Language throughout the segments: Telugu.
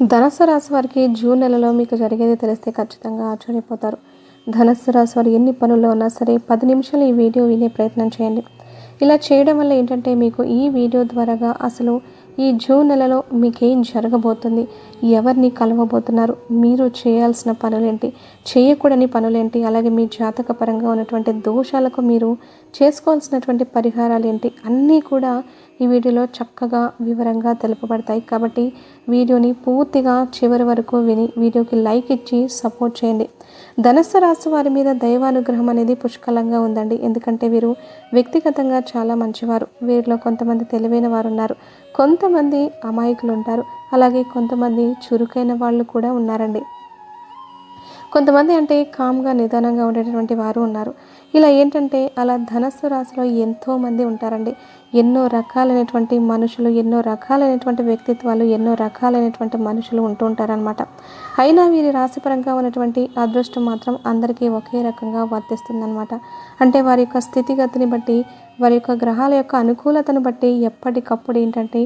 ధనస్సు రాశి వారికి జూన్ నెలలో మీకు జరిగేది తెలిస్తే ఖచ్చితంగా ఆశ్చర్యపోతారు. ధనస్సు రాశి వారు ఎన్ని పనుల్లో ఉన్నా సరే పది నిమిషాలు ఈ వీడియో వినే ప్రయత్నం చేయండి. ఇలా చేయడం వల్ల ఏంటంటే మీకు ఈ వీడియో ద్వారాగా అసలు ఈ జూన్ నెలలో మీకేం జరగబోతుంది ఎవరిని కలవబోతున్నారు మీరు చేయాల్సిన పనులేంటి చేయకూడని పనులేంటి అలాగే మీ జాతక పరంగా ఉన్నటువంటి దోషాలకు మీరు చేసుకోవాల్సినటువంటి పరిహారాలు ఏంటి అన్నీ కూడా ఈ వీడియోలో చక్కగా వివరంగా తెలుపబడతాయి. కాబట్టి వీడియోని పూర్తిగా చివరి వరకు విని వీడియోకి లైక్ ఇచ్చి సపోర్ట్ చేయండి. ధనస్సు రాశి వారి మీద దైవానుగ్రహం అనేది పుష్కలంగా ఉందండి. ఎందుకంటే వీరు వ్యక్తిగతంగా చాలా మంచివారు. వీరిలో కొంతమంది తెలివైన వారు ఉన్నారు కొంతమంది అమాయకులు ఉంటారు. అలాగే కొంతమంది చురుకైన వాళ్ళు కూడా ఉన్నారండి. కొంతమంది అంటే కామ్గా నిదానంగా ఉండేటటువంటి వారు ఉన్నారు. ఇలా ఏంటంటే అలా ధనస్సు రాశిలో ఎంతోమంది ఉంటారండి. ఎన్నో రకాలైనటువంటి మనుషులు ఎన్నో రకాలైనటువంటి వ్యక్తిత్వాలు ఎన్నో రకాలైనటువంటి మనుషులు ఉంటూ ఉంటారనమాట అయినా వీరి రాశిపరంగా ఉన్నటువంటి అదృష్టం మాత్రం అందరికీ ఒకే రకంగా వర్తిస్తుందన్నమాట. అంటే వారి యొక్క స్థితిగతిని బట్టి వారి యొక్క గ్రహాల యొక్క అనుకూలతను బట్టి ఎప్పటికప్పుడు ఏంటంటే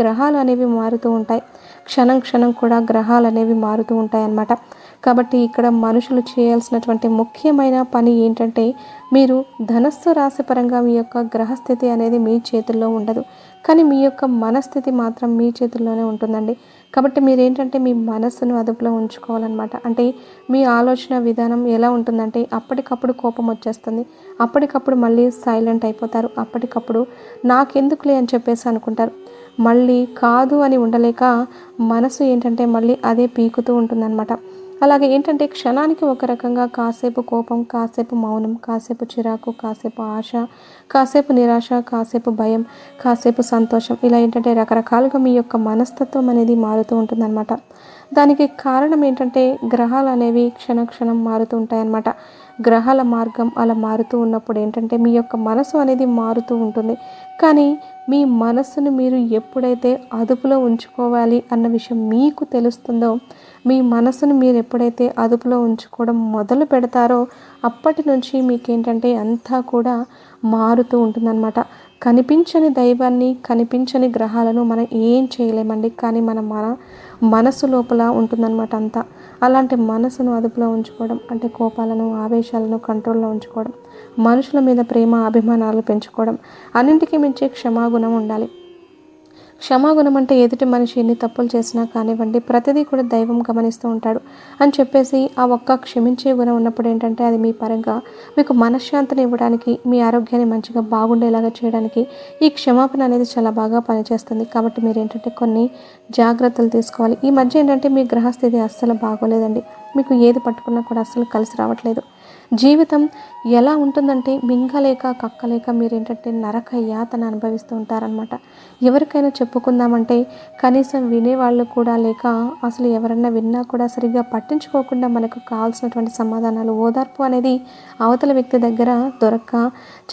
గ్రహాలు అనేవి మారుతూ ఉంటాయి. క్షణం క్షణం కూడా గ్రహాలు అనేవి మారుతూ ఉంటాయి అన్నమాట కాబట్టి ఇక్కడ మనుషులు చేయాల్సినటువంటి ముఖ్యమైన పని ఏంటంటే మీరు ధనస్సు రాశి పరంగా మీ యొక్క గ్రహస్థితి అనేది మీ చేతుల్లో ఉండదు. కానీ మీ యొక్క మనస్థితి మాత్రం మీ చేతుల్లోనే ఉంటుందండి. కాబట్టి మీరు ఏంటంటే మీ మనస్సును అదుపులో ఉంచుకోవాలన్నమాట. అంటే మీ ఆలోచన విధానం ఎలా ఉంటుందంటే అప్పటికప్పుడు కోపం వచ్చేస్తుంది. అప్పటికప్పుడు మళ్ళీ సైలెంట్ అయిపోతారు. అప్పటికప్పుడు నాకెందుకులే అని చెప్పేసి అనుకుంటారు. మళ్ళీ కాదు అని ఉండలేక మనసు ఏంటంటే మళ్ళీ అదే పీకుతూ ఉంటుందన్నమాట. అలాగే ఏంటంటే క్షణానికి ఒక రకంగా కాసేపు కోపం కాసేపు మౌనం కాసేపు చిరాకు కాసేపు ఆశ కాసేపు నిరాశ కాసేపు భయం కాసేపు సంతోషం. ఇలా ఏంటంటే రకరకాలుగా మీ యొక్క మనస్తత్వం అనేది మారుతూ ఉంటుందన్నమాట. దానికి కారణం ఏంటంటే గ్రహాలు అనేవి క్షణక్షణం మారుతూ ఉంటాయన్నమాట. గ్రహాల మార్గం అలా మారుతూ ఉన్నప్పుడు ఏంటంటే మీ యొక్క మనసు అనేది మారుతూ ఉంటుంది. కానీ మీ మనస్సును మీరు ఎప్పుడైతే అదుపులో ఉంచుకోవాలి అన్న విషయం మీకు తెలుస్తుందో మీ మనసును మీరు ఎప్పుడైతే అదుపులో ఉంచుకోవడం మొదలు పెడతారో అప్పటి నుంచి మీకేంటంటే అంతా కూడా మారుతూ ఉంటుందన్నమాట. కనిపించని దైవాన్ని కనిపించని గ్రహాలను మనం ఏం చేయలేమండి. కానీ మన మన మనసు లోపల ఉంటుందన్నమాట అంతా. అలాంటి మనసును అదుపులో ఉంచుకోవడం అంటే కోపాలను ఆవేశాలను కంట్రోల్లో ఉంచుకోవడం మనుషుల మీద ప్రేమ అభిమానాలు పెంచుకోవడం అన్నింటికీ మించి క్షమాగుణం ఉండాలి. క్షమాగుణం అంటే ఎదుటి మనిషి ఎన్ని తప్పులు చేసినా కానివ్వండి ప్రతిదీ కూడా దైవం గమనిస్తూ ఉంటాడు. అని చెప్పేసి ఆ ఒక్క క్షమించే గుణం ఉన్నప్పుడు ఏంటంటే అది మీ పరంగా మీకు మనశ్శాంతిని ఇవ్వడానికి మీ ఆరోగ్యాన్ని మంచిగా బాగుండేలాగా చేయడానికి ఈ క్షమాపణ అనేది చాలా బాగా పనిచేస్తుంది. కాబట్టి మీరు ఏంటంటే కొన్ని జాగ్రత్తలు తీసుకోవాలి. ఈ మధ్య ఏంటంటే మీ గ్రహస్థితి అస్సలు బాగోలేదండి. మీకు ఏది పట్టుకున్నా కూడా అస్సలు కలిసి రావట్లేదు. జీవితం ఎలా ఉంటుందంటే మింగలేక కక్కలేక మీరేంటంటే నరక యాతను అనుభవిస్తూ ఉంటారనమాట ఎవరికైనా చెప్పుకుందామంటే కనీసం వినేవాళ్ళు కూడా లేక అసలు ఎవరన్నా విన్నా కూడా సరిగ్గా పట్టించుకోకుండా మనకు కావాల్సినటువంటి సమాధానాలు ఓదార్పు అనేది అవతల వ్యక్తి దగ్గర దొరక్క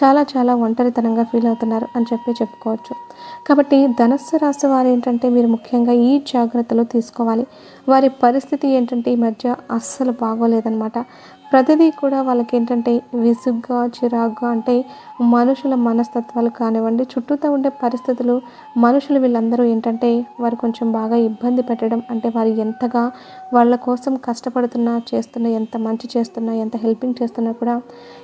చాలా చాలా ఒంటరితనంగా ఫీల్ అవుతున్నారు అని చెప్పి చెప్పుకోవచ్చు. కాబట్టి ధనస్సు రాశి వారు ఏంటంటే మీరు ముఖ్యంగా ఈ జాగ్రత్తలు తీసుకోవాలి. వారి పరిస్థితి ఏంటంటే ఈ మధ్య అస్సలు బాగోలేదనమాట ప్రతిదీ కూడా వాళ్ళకి ఏంటంటే విసుగ్గా చిరాగ్గా అంటే మనుషుల మనస్తత్వాలు కానివ్వండి చుట్టూతో ఉండే పరిస్థితులు మనుషులు వీళ్ళందరూ ఏంటంటే వారు కొంచెం బాగా ఇబ్బంది పెట్టడం అంటే వారు ఎంతగా వాళ్ళ కోసం కష్టపడుతున్నా చేస్తున్నా ఎంత మంచి చేస్తున్నా ఎంత హెల్పింగ్ చేస్తున్నా కూడా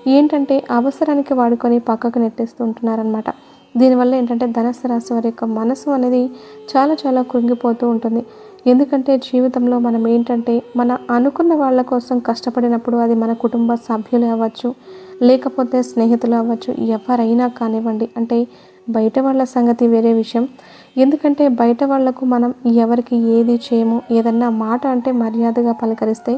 ఏంటంటే అవసరానికి వాడుకొని పక్కకు నెట్టేస్తూ ఉంటున్నారనమాట దీనివల్ల ఏంటంటే ధనస్సు రాశి వారి యొక్క మనసు అనేది చాలా చాలా కృంగిపోతూ ఉంటుంది. ఎందుకంటే జీవితంలో మనం ఏంటంటే మన అనుకున్న వాళ్ళ కోసం కష్టపడినప్పుడు అది మన కుటుంబ సభ్యులు అవ్వచ్చు లేకపోతే స్నేహితులు అవ్వచ్చు ఎవరైనా కానివ్వండి. అంటే బయట వాళ్ళ సంగతి వేరే విషయం. ఎందుకంటే బయట వాళ్ళకు మనం ఎవరికి ఏది చేయము ఏదన్నా మాట అంటే మర్యాదగా పలకరిస్తే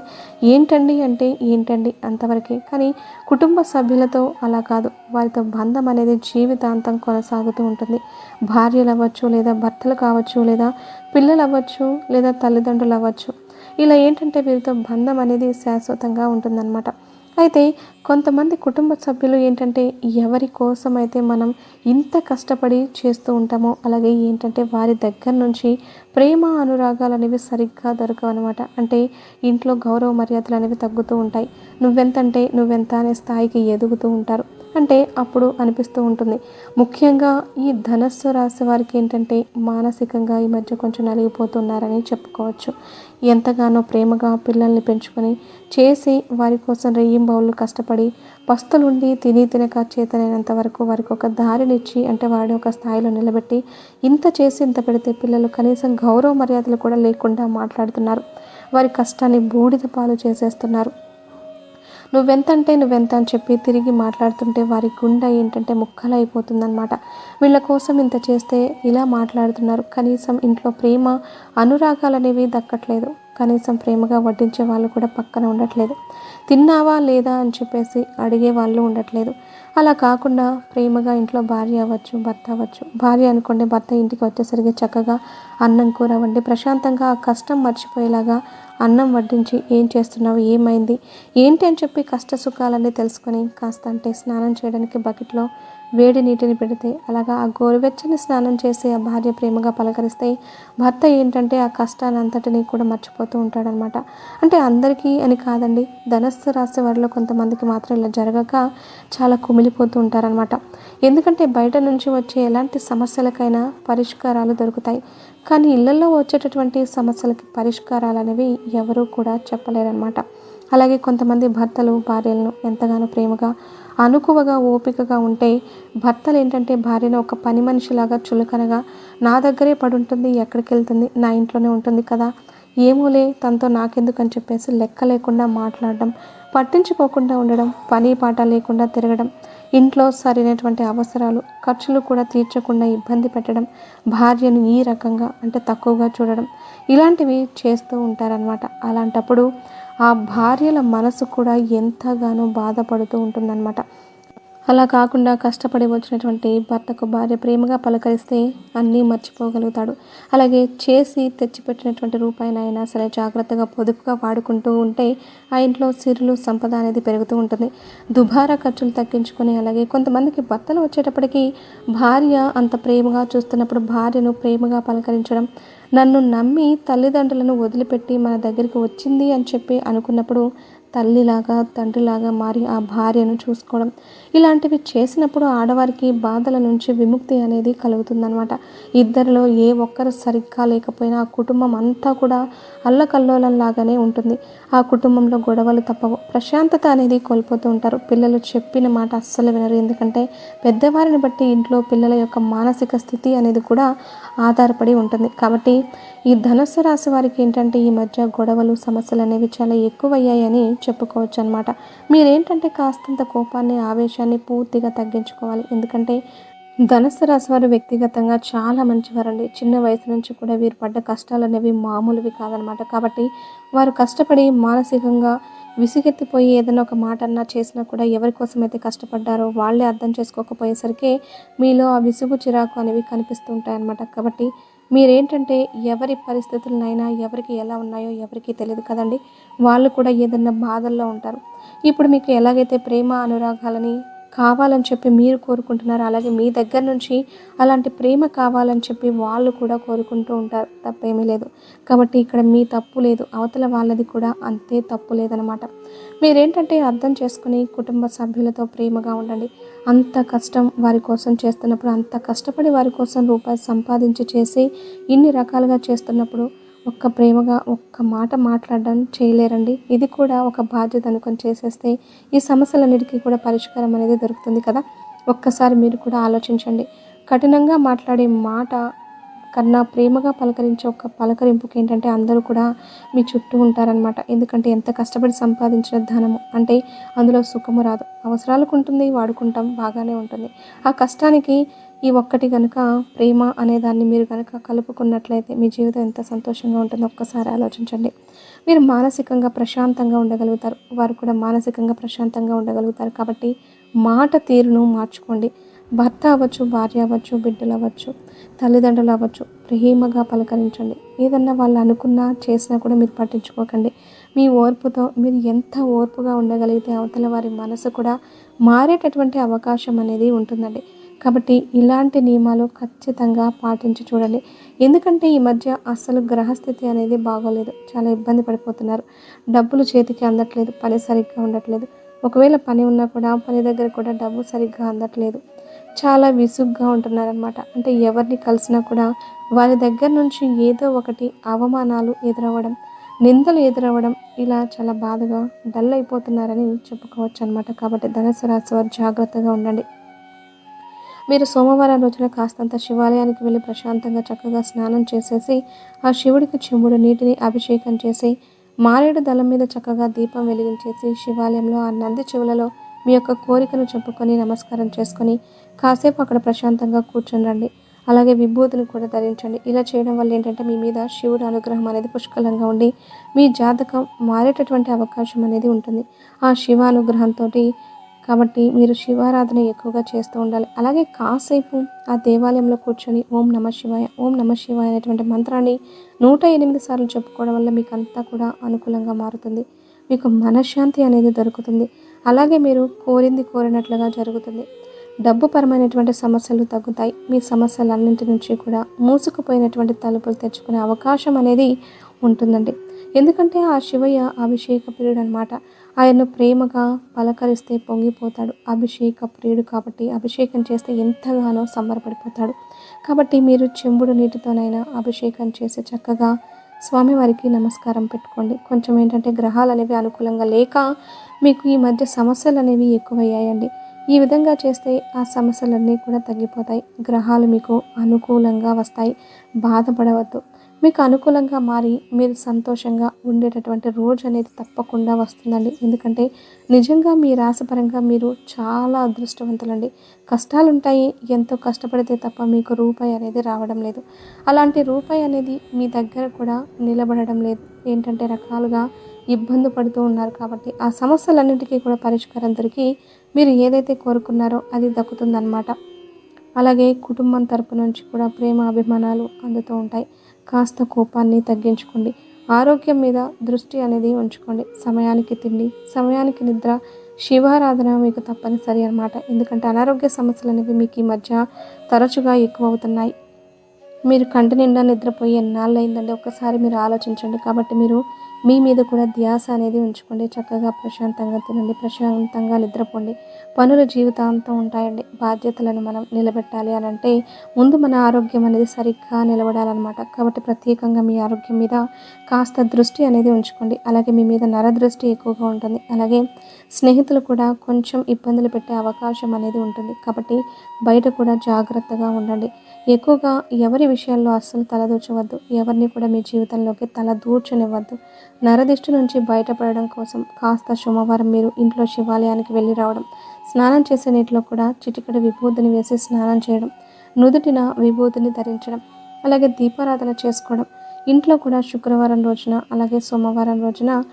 ఏంటండి అంటే ఏంటండి అంతవరకే. కానీ కుటుంబ సభ్యులతో అలా కాదు వారితో బంధం అనేది జీవితాంతం కొనసాగుతూ ఉంటుంది. భార్యలు అవ్వచ్చు లేదా భర్తలు కావచ్చు లేదా పిల్లలు అవ్వచ్చు లేదా తల్లిదండ్రులు అవ్వచ్చు. ఇలా ఏంటంటే వీరితో బంధం అనేది శాశ్వతంగా ఉంటుందన్నమాట. అయితే కొంతమంది కుటుంబ సభ్యులు ఏంటంటే ఎవరి కోసం అయితే మనం ఇంత కష్టపడి చేస్తూ ఉంటామో అలాగే ఏంటంటే వారి దగ్గర నుంచి ప్రేమ అనురాగాలు అనేవి సరిగ్గా దొరకవు అనమాట అంటే ఇంట్లో గౌరవ మర్యాదలు అనేవి తగ్గుతూ ఉంటాయి. నువ్వెంతంటే నువ్వెంత అనే స్థాయికి ఎదుగుతూ ఉంటారు. అంటే అప్పుడు అనిపిస్తూ ఉంటుంది. ముఖ్యంగా ఈ ధనస్సు రాశి వారికి ఏంటంటే మానసికంగా ఈ మధ్య కొంచెం నలిగిపోతున్నారని చెప్పుకోవచ్చు. ఎంతగానో ప్రేమగా పిల్లల్ని పెంచుకొని చేసి వారి కోసం రెయ్యింబౌళ్ళు కష్టపడి పస్తులుండి తిని తినక చేతనైనంత వరకు వారికి ఒక దారినిచ్చి అంటే వాడి ఒక స్థాయిలో నిలబెట్టి ఇంత చేసి ఇంత పెడితే పిల్లలు కనీసం గౌరవ మర్యాదలు కూడా లేకుండా మాట్లాడుతున్నారు. వారి కష్టాన్ని బూడిద పాలు చేసేస్తున్నారు. నువ్వెంతంటే నువ్వెంత అని చెప్పి తిరిగి మాట్లాడుతుంటే వారి గుండె ఏంటంటే ముక్కలైపోతుందన్నమాట. వీళ్ళ కోసం ఇంత చేస్తే ఇలా మాట్లాడుతున్నారు. కనీసం ఇంట్లో ప్రేమ అనురాగాలు అనేవి దక్కట్లేదు. కనీసం ప్రేమగా వడ్డించే వాళ్ళు కూడా పక్కన ఉండట్లేదు. తిన్నావా లేదా అని చెప్పేసి అడిగే వాళ్ళు ఉండట్లేదు. అలా కాకుండా ప్రేమగా ఇంట్లో భార్య అవ్వచ్చు భర్త అవ్వచ్చు. భార్య అనుకోండి భర్త ఇంటికి వచ్చేసరికి చక్కగా అన్నం కూర వండి ప్రశాంతంగా ఆ కష్టం మర్చిపోయేలాగా అన్నం వడ్డించి ఏం చేస్తున్నావు ఏమైంది ఏంటి అని చెప్పి కష్ట సుఖాలన్నీ తెలుసుకొని కాస్త అంటే స్నానం చేయడానికి బకెట్లో వేడి నీటిని పెడితే అలాగా ఆ గోరువెచ్చని స్నానం చేసి ఆ భార్య ప్రేమగా పలకరిస్తే భర్త ఏంటంటే ఆ కష్టాన్ని అంతటినీ కూడా మర్చిపోతూ ఉంటాడనమాట. అంటే అందరికీ అని కాదండి ధనస్సు రాసే వారిలో కొంతమందికి మాత్రం ఇలా జరగక చాలా కుమిలిపోతూ ఉంటారనమాట. ఎందుకంటే బయట నుంచి వచ్చే ఎలాంటి సమస్యలకైనా పరిష్కారాలు దొరుకుతాయి. కానీ ఇళ్ళలో వచ్చేటటువంటి సమస్యలకి పరిష్కారాలు అనేవి ఎవరూ కూడా చెప్పలేరనమాట. అలాగే కొంతమంది భర్తలు భార్యలను ఎంతగానో ప్రేమగా అనుకువగా ఓపికగా ఉంటే భర్తలు ఏంటంటే భార్యను ఒక పని మనిషిలాగా చులకనగా నా దగ్గరే పడుంటుంది ఎక్కడికి వెళ్తుంది నా ఇంట్లోనే ఉంటుంది కదా ఏమోలే తనతో నాకెందుకు అని చెప్పేసి లెక్క లేకుండా మాట్లాడడం పట్టించుకోకుండా ఉండడం పని పాట లేకుండా తిరగడం ఇంట్లో సరైనటువంటి అవసరాలు ఖర్చులు కూడా తీర్చకుండా ఇబ్బంది పెట్టడం భార్యను ఈ రకంగా అంటే తక్కువగా చూడడం ఇలాంటివి చేస్తూ ఉంటారనమాట అలాంటప్పుడు ఆ భార్యల మనసు కూడా ఎంతగానో బాధపడుతూ ఉంటుందన్నమాట. అలా కాకుండా కష్టపడి వచ్చినటువంటి భర్తకు భార్య ప్రేమగా పలకరిస్తే అన్నీ మర్చిపోగలుగుతాడు. అలాగే చేసి తెచ్చిపెట్టినటువంటి రూపాయినైనా సరే జాగ్రత్తగా పొదుపుగా వాడుకుంటూ ఉంటే ఆ ఇంట్లో సిరులు సంపద అనేది పెరుగుతూ ఉంటుంది. దుబారా ఖర్చులు తగ్గించుకొని అలాగే కొంతమందికి భర్తలు వచ్చేటప్పటికి భార్య అంత ప్రేమగా చూస్తున్నప్పుడు భార్యను ప్రేమగా పలకరించడం నన్ను నమ్మి తల్లిదండ్రులను వదిలిపెట్టి మన దగ్గరికి వచ్చింది అని చెప్పి అనుకున్నప్పుడు తల్లిలాగా తండ్రిలాగా మారి ఆ భార్యను చూసుకోవడం. ఇలాంటివి చేసినప్పుడు ఆడవారికి బాధల నుంచి విముక్తి అనేది కలుగుతుందనమాట ఇద్దరిలో ఏ ఒక్కరు సరిగ్గా లేకపోయినా ఆ కుటుంబం అంతా కూడా అల్లకల్లోలంలాగానే ఉంటుంది. ఆ కుటుంబంలో గొడవలు తప్పవు. ప్రశాంతత అనేది కోల్పోతూ ఉంటారు. పిల్లలు చెప్పిన మాట అస్సలు వినరు. ఎందుకంటే పెద్దవారిని బట్టి ఇంట్లో పిల్లల యొక్క మానసిక స్థితి అనేది కూడా ఆధారపడి ఉంటుంది. కాబట్టి ఈ ధనస్సు రాశి వారికి ఏంటంటే ఈ మధ్య గొడవలు సమస్యలు అనేవి చాలా ఎక్కువయ్యాయని చెప్పుకోవచ్చు అనమాట మీరేంటంటే కాస్తంత కోపాన్ని ఆవేశాన్ని పూర్తిగా తగ్గించుకోవాలి. ఎందుకంటే ధనస్సు రాశి వారు వ్యక్తిగతంగా చాలా మంచివారండి. చిన్న వయసు నుంచి కూడా వీరు పడ్డ కష్టాలు అనేవి మామూలువి కాదనమాట కాబట్టి వారు కష్టపడి మానసికంగా విసిగెత్తిపోయి ఏదైనా ఒక మాట అన్నా చేసినా కూడా ఎవరి కోసం అయితే కష్టపడ్డారో వాళ్ళే అర్థం చేసుకోకపోయేసరికి మీలో ఆ విసుగు చిరాకు అనేవి కనిపిస్తుంటాయి అన్నమాట కాబట్టి మీరేంటంటే ఎవరి పరిస్థితులనైనా ఎవరికి ఎలా ఉన్నాయో ఎవరికి తెలియదు కదండి. వాళ్ళు కూడా ఏదన్నా బాధల్లో ఉంటారు. ఇప్పుడు మీకు ఎలాగైతే ప్రేమ అనురాగాలని కావాలని చెప్పి మీరు కోరుకుంటున్నారు అలాగే మీ దగ్గర నుంచి అలాంటి ప్రేమ కావాలని చెప్పి వాళ్ళు కూడా కోరుకుంటూ ఉంటారు. తప్పేమీ లేదు. కాబట్టి ఇక్కడ మీ తప్పు లేదు. అవతల వాళ్ళది కూడా అంతే తప్పు లేదనమాట. మీరేంటంటే అర్థం చేసుకుని కుటుంబ సభ్యులతో ప్రేమగా ఉండండి. అంత కష్టం వారి కోసం చేస్తున్నప్పుడు అంత కష్టపడి వారి కోసం రూపాయి సంపాదించి చేసి ఇన్ని రకాలుగా చేస్తున్నప్పుడు ఒక్క ప్రేమగా ఒక్క మాట మాట్లాడడం చేయలేరండి. ఇది కూడా ఒక బాధ్యత అనుకొని చేసేస్తే ఈ సమస్యలన్నిటికీ కూడా పరిష్కారం అనేది దొరుకుతుంది కదా. ఒక్కసారి మీరు కూడా ఆలోచించండి. కఠినంగా మాట్లాడే మాట కన్నా ప్రేమగా పలకరించే ఒక పలకరింపుకి ఏంటంటే అందరూ కూడా మీ చుట్టూ ఉంటారనమాట ఎందుకంటే ఎంత కష్టపడి సంపాదించిన ధనము అంటే అందులో సుఖము రాదు. అవసరాలకు ఉంటుంది వాడుకుంటాం బాగానే ఉంటుంది. ఆ కష్టానికి ఈ ఒక్కటి కనుక ప్రేమ అనే దాన్ని మీరు కనుక కలుపుకున్నట్లయితే మీ జీవితం ఎంత సంతోషంగా ఉంటుందో ఒక్కసారి ఆలోచించండి. మీరు మానసికంగా ప్రశాంతంగా ఉండగలుగుతారు. వారు కూడా మానసికంగా ప్రశాంతంగా ఉండగలుగుతారు. కాబట్టి మాట తీరును మార్చుకోండి. భర్త అవ్వచ్చు భార్య అవ్వచ్చు బిడ్డలు అవ్వచ్చు తల్లిదండ్రులు అవ్వచ్చు ప్రేమగా పలకరించండి. ఏదన్నా వాళ్ళు అనుకున్నా చేసినా కూడా మీరు పట్టించుకోకండి. మీ ఓర్పుతో మీరు ఎంత ఓర్పుగా ఉండగలిగితే అవతల వారి మనసు కూడా మారేటటువంటి అవకాశం అనేది ఉంటుందండి. కాబట్టి ఇలాంటి నియమాలు ఖచ్చితంగా పాటించి చూడండి. ఎందుకంటే ఈ మధ్య అసలు గ్రహస్థితి అనేది బాగోలేదు. చాలా ఇబ్బంది పడిపోతున్నారు. డబ్బులు చేతికి అందట్లేదు పని సరిగ్గా ఉండట్లేదు. ఒకవేళ పని ఉన్నా కూడా పని దగ్గర కూడా డబ్బు సరిగ్గా అందట్లేదు. చాలా విసుగ్గా ఉంటున్నారనమాట అంటే ఎవరిని కలిసినా కూడా వారి దగ్గర నుంచి ఏదో ఒకటి అవమానాలు ఎదురవ్వడం నిందలు ఎదురవ్వడం ఇలా చాలా బాధగా డల్ అయిపోతున్నారని చెప్పుకోవచ్చు అనమాట కాబట్టి ధనుసు రాశి వారు జాగ్రత్తగా ఉండండి. మీరు సోమవారం రోజున కాస్తంత శివాలయానికి వెళ్ళి ప్రశాంతంగా చక్కగా స్నానం చేసేసి ఆ శివుడికి చెంబుడు నీటిని అభిషేకం చేసి మారేడు దళం మీద చక్కగా దీపం వెలిగించేసి శివాలయంలో ఆ నంది చెవులలో మీ యొక్క కోరికను చెప్పుకొని నమస్కారం చేసుకొని కాసేపు అక్కడ ప్రశాంతంగా కూర్చొని రండి. అలాగే విభూతిని కూడా ధరించండి. ఇలా చేయడం వల్ల ఏంటంటే మీ మీద శివుడు అనుగ్రహం అనేది పుష్కలంగా ఉండి మీ జాతకం మారేటటువంటి అవకాశం అనేది ఉంటుంది. ఆ శివ అనుగ్రహంతో కాబట్టి మీరు శివారాధన ఎక్కువగా చేస్తూ ఉండాలి. అలాగే కాసేపు ఆ దేవాలయంలో కూర్చొని ఓం నమ శివాయ ఓం నమ శివాయ అనేటువంటి మంత్రాన్ని నూట ఎనిమిది సార్లు చెప్పుకోవడం వల్ల మీకు అంతా కూడా అనుకూలంగా మారుతుంది. మీకు మనశ్శాంతి అనేది దొరుకుతుంది. అలాగే మీరు కోరింది కోరినట్లుగా జరుగుతుంది. డబ్బు పరమైనటువంటి సమస్యలు తగ్గుతాయి. మీ సమస్యలన్నింటి నుంచి కూడా మూసుకుపోయినటువంటి తలుపులు తెచ్చుకునే అవకాశం అనేది ఉంటుందండి. ఎందుకంటే ఆ శివయ్య అభిషేక ప్రియుడు అనమాట ఆయన్ను ప్రేమగా పలకరిస్తే పొంగిపోతాడు. అభిషేక ప్రియుడు కాబట్టి అభిషేకం చేస్తే ఎంతగానో సంబరపడిపోతాడు. కాబట్టి మీరు చెంబుడు నీటితోనైనా అభిషేకం చేసి చక్కగా స్వామివారికి నమస్కారం పెట్టుకోండి. కొంచెం ఏంటంటే గ్రహాలు అనేవి అనుకూలంగా లేక మీకు ఈ మధ్య సమస్యలు అనేవి ఎక్కువయ్యాయండి. ఈ విధంగా చేస్తే ఆ సమస్యలన్నీ కూడా తగ్గిపోతాయి. గ్రహాలు మీకు అనుకూలంగా వస్తాయి. బాధపడవద్దు. మీకు అనుకూలంగా మారి మీరు సంతోషంగా ఉండేటటువంటి రోజు అనేది తప్పకుండా వస్తుందండి. ఎందుకంటే నిజంగా మీ రాశిపరంగా మీరు చాలా అదృష్టవంతులండి. కష్టాలు ఉంటాయి ఎంతో కష్టపడితే తప్ప మీకు రూపాయి అనేది రావడం లేదు. అలాంటి రూపాయి అనేది మీ దగ్గర కూడా నిలబడడం లేదు. ఏంటంటే రకాలుగా ఇబ్బంది పడుతూ ఉన్నారు కాబట్టి ఆ సమస్యలన్నింటికీ కూడా పరిష్కారం దొరికి మీరు ఏదైతే కోరుకున్నారో అది దక్కుతుందన్నమాట. అలాగే కుటుంబం తరపు నుంచి కూడా ప్రేమ అభిమానాలు అందుతూ ఉంటాయి. కాస్త కోపాన్ని తగ్గించుకోండి. ఆరోగ్యం మీద దృష్టి అనేది ఉంచుకోండి. సమయానికి తిండి సమయానికి నిద్ర శివారాధన మీకు తప్పనిసరి అనమాట ఎందుకంటే అనారోగ్య సమస్యలు అనేవి మీకు ఈ మధ్య తరచుగా ఎక్కువ అవుతున్నాయి మీరు కంటి నిండా నిద్రపోయి ఎన్నాళ్ళు అయిందండి ఒక్కసారి మీరు ఆలోచించండి. కాబట్టి మీరు మీ మీద కూడా ధ్యాస అనేది ఉంచుకోండి. చక్కగా ప్రశాంతంగా తినండి. ప్రశాంతంగా నిద్రపోండి. పనులు జీవితాంతం ఉంటాయండి. బాధ్యతలను మనం నిలబెట్టాలి అని అంటే ముందు మన ఆరోగ్యం అనేది సరిగ్గా నిలబడాలన్నమాట. కాబట్టి ప్రత్యేకంగా మీ ఆరోగ్యం మీద కాస్త దృష్టి అనేది ఉంచుకోండి. అలాగే మీ మీద నర దృష్టి ఎక్కువగా ఉంటుంది. అలాగే స్నేహితులు కూడా కొంచెం ఇబ్బందులు పెట్టే అవకాశం అనేది ఉంటుంది. కాబట్టి బయట కూడా జాగ్రత్తగా ఉండండి. ఎక్కువగా ఎవరి విషయాల్లో అస్సలు తలదూర్చవద్దు. ఎవరిని కూడా మీ జీవితంలోకి తల దూర్చనివ్వద్దు నరదిష్టి నుంచి బయటపడడం కోసం కాస్త సోమవారం మీరు ఇంట్లో శివాలయానికి వెళ్ళి రావడం స్నానం చేసే నీటిలో కూడా చిటికడ విభూతిని వేసి స్నానం చేయడం నుదుటిన విభూతిని ధరించడం అలాగే దీపారాధన చేసుకోవడం. ఇంట్లో కూడా శుక్రవారం రోజున అలాగే సోమవారం రోజున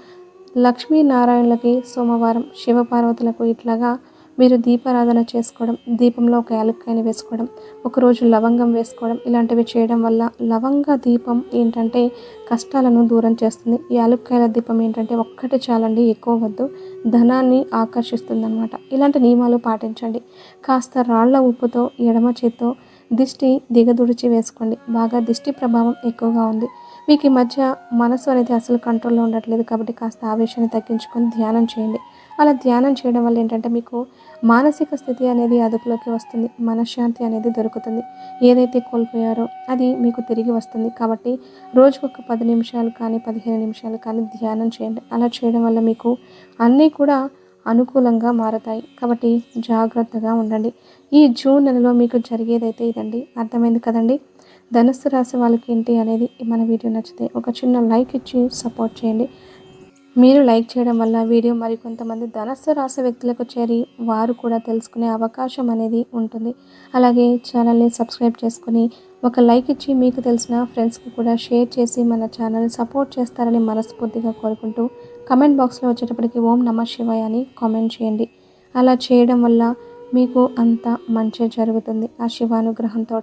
లక్ష్మీనారాయణులకి సోమవారం శివపార్వతులకు ఇట్లాగా మీరు దీపారాధన చేసుకోవడం దీపంలో ఒక యాలక్కాయని వేసుకోవడం ఒకరోజు లవంగం వేసుకోవడం ఇలాంటివి చేయడం వల్ల లవంగ దీపం ఏంటంటే కష్టాలను దూరం చేస్తుంది. యాలక్కాయల దీపం ఏంటంటే ఒక్కటి చాలండి ఎక్కువ వద్దు. ధనాన్ని ఆకర్షిస్తుందన్నమాట. ఇలాంటి నియమాలు పాటించండి. కాస్త రాళ్ళ ఉప్పుతో ఎడమ చేత్తో దిష్టి దిగదుడిచి వేసుకోండి. బాగా దిష్టి ప్రభావం ఎక్కువగా ఉంది. మీకు ఈ మధ్య మనసు అనేది అసలు కంట్రోల్లో ఉండట్లేదు కాబట్టి కాస్త ఆవేశాన్ని తగ్గించుకొని ధ్యానం చేయండి. అలా ధ్యానం చేయడం వల్ల ఏంటంటే మీకు మానసిక స్థితి అనేది అదుపులోకి వస్తుంది. మనశ్శాంతి అనేది దొరుకుతుంది. ఏదైతే కోల్పోయారో అది మీకు తిరిగి వస్తుంది. కాబట్టి రోజుకు ఒక పది నిమిషాలు కానీ పదిహేను నిమిషాలు కానీ ధ్యానం చేయండి. అలా చేయడం వల్ల మీకు అన్నీ కూడా అనుకూలంగా మారతాయి. కాబట్టి జాగ్రత్తగా ఉండండి. ఈ జూన్ నెలలో మీకు జరిగేదైతే ఇదండి. అర్థమైంది కదండి? ధనుస్సు రాశి వాళ్ళకి ఏంటి అనేది మన వీడియో నచ్చితే ఒక చిన్న లైక్ ఇచ్చి సపోర్ట్ చేయండి. మీరు లైక్ చేయడం వల్ల వీడియో మరి కొంతమంది ధనస్సు రాశి వ్యక్తులకు చేరి వారు కూడా తెలుసుకునే అవకాశం అనేది ఉంటుంది. అలాగే ఛానల్ని సబ్స్క్రైబ్ చేసుకుని ఒక లైక్ ఇచ్చి మీకు తెలిసిన ఫ్రెండ్స్కి కూడా షేర్ చేసి మన ఛానల్ సపోర్ట్ చేస్తారని మనస్ఫూర్తిగా కోరుకుంటూ కమెంట్ బాక్స్లో వచ్చేటప్పటికి ఓం నమ శివాయ అని కామెంట్ చేయండి. అలా చేయడం వల్ల మీకు అంత మంచి జరుగుతుంది. ఆ శివానుగ్రహంతో